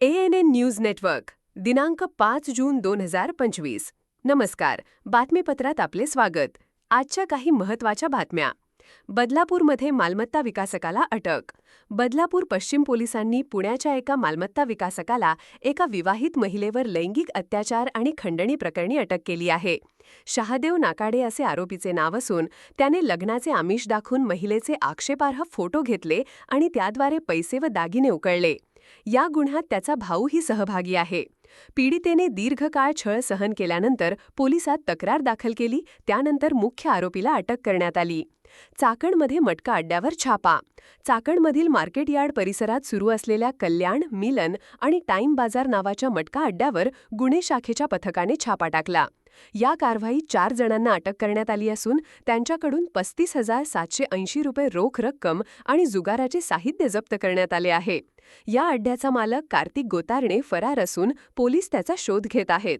ANN news network दिनांक पाच जून दोन हजार पंचवीस. नमस्कार बातमीपत्रात आपले स्वागत. आजच्या काही महत्त्वाच्या बातम्या. बदलापूरमध्ये मालमत्ता विकासकाला अटक. बदलापूर पश्चिम पोलिसांनी पुण्याच्या एका मालमत्ता विकासकाला एका विवाहित महिलेवर लैंगिक अत्याचार आणि खंडणी प्रकरणी अटक केली आहे. शहादेव नाकाडे असे आरोपीचे नाव असून त्याने लग्नाचे आमिष दाखवून महिलेचे आक्षेपार्ह फोटो घेतले आणि त्याद्वारे पैसे व दागिने उकळले. या गुन्ह्यात त्याचा भाऊही सहभागी आहे. पीडितेने दीर्घकाळ छळ सहन केल्यानंतर पोलिसात तक्रार दाखल केली त्यानंतर मुख्य आरोपीला अटक करण्यात आली. चाकणमध्ये मटका अड्ड्यावर छापा. चाकणमधील मार्केट यार्ड परिसरात सुरू असलेल्या कल्याण मिलन आणि टाईम बाजार नावाच्या मटका अड्ड्यावर गुन्हे शाखेच्या पथकाने छापा टाकला. या कारवाईत चार जणांना अटक करण्यात आली असून त्यांच्याकडून पस्तीस हजार सातशे ऐंशी रुपये रोख रक्कम आणि जुगाराचे साहित्य जप्त करण्यात आले आहे. या अड्ड्याचा मालक कार्तिक गोतारणे फरार असून पोलीस त्याचा शोध घेत आहेत.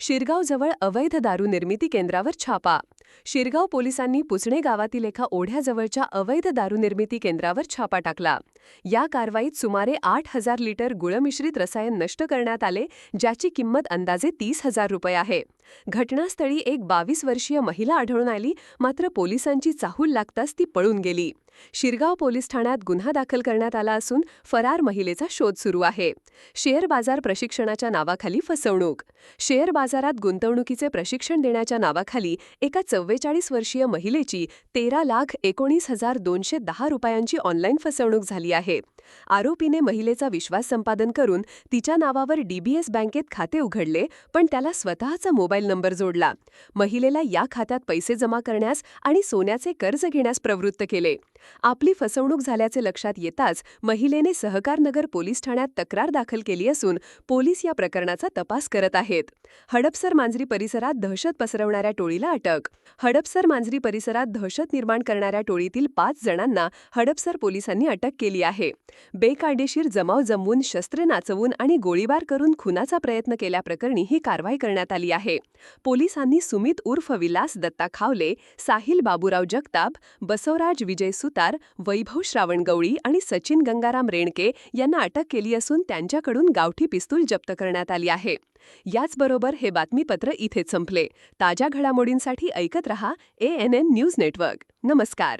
शिरगावजवळ अवैध दारू निर्मिती केंद्रावर छापा. शिरगाव पोलिसांनी पुसणे गावातील एका ओढ्याजवळच्या अवैध दारू निर्मिती केंद्रावर छापा टाकला. या कारवाईत सुमारे आठ हजार लिटर गुळमिश्रित रसायन नष्ट करण्यात आले ज्याची किंमत अंदाजे तीस हजार रुपये आहे. घटनास्थळी एक बावीस वर्षीय महिला आढळून आली मात्र पोलिसांची चाहूल लागताच ती पळून गेली. शिरगाव पोलीस ठाण्यात गुन्हा दाखल करण्यात आला असून फरार महिलेचा शोध सुरू आहे. शेअर बाजार प्रशिक्षणाच्या नावाखाली फसवणूक. शेअर बाजारात गुंतवणुकीचे प्रशिक्षण देण्याच्या नावाखाली एका चव्वेचाळीस वर्षीय महिलेची तेरा लाख एकोणीस हजार दोनशे दहा रुपयांची ऑनलाईन फसवणूक झाली आहे. आरोपीने महिलेचा विश्वास संपादन करून तिच्या नावावर डीबीएस बँकेत खाते उघडले पण त्याला स्वतःचा मोबाईल नंबर जोडला. महिलेला या खात्यात पैसे जमा करण्यास आणि सोन्याचे कर्ज घेण्यास प्रवृत्त केले. आपली फसवणूक झाल्याचे लक्षात येताच महिलेने सहकारनगर पोलीस ठाण्यात तक्रार दाखल केली असून पोलीस या प्रकरणाचा तपास करत आहेत. हडपसर मांजरी परिसरात दहशत पसरवणाऱ्या टोळीला अटक. हडपसर मांजरी परिसरात दहशत निर्माण करणाऱ्या टोळीतील पाच जणांना हडपसर पोलिसांनी अटक केली आहे. बेकायदेशीर जमाव जमवून शस्त्रे नाचवून आणि गोळीबार करून खुनाचा प्रयत्न केल्याप्रकरणी ही कारवाई करण्यात आली आहे. पोलिसांनी सुमित उर्फ विलास दत्ता खावले साहिल बाबूराव जगताप बसवराज विजय सुतार वैभव श्रावण गवळी आणि सचिन गंगाराम रेणके यांना अटक केली असून त्यांच्याकडून गावठी पिस्तूल जप्त करण्यात आली आहे. याचबरोबर हे बातमीपत्र इथे संपले. ताज्या घडामोडींसाठी ऐकत रहा A N N news network. नमस्कार.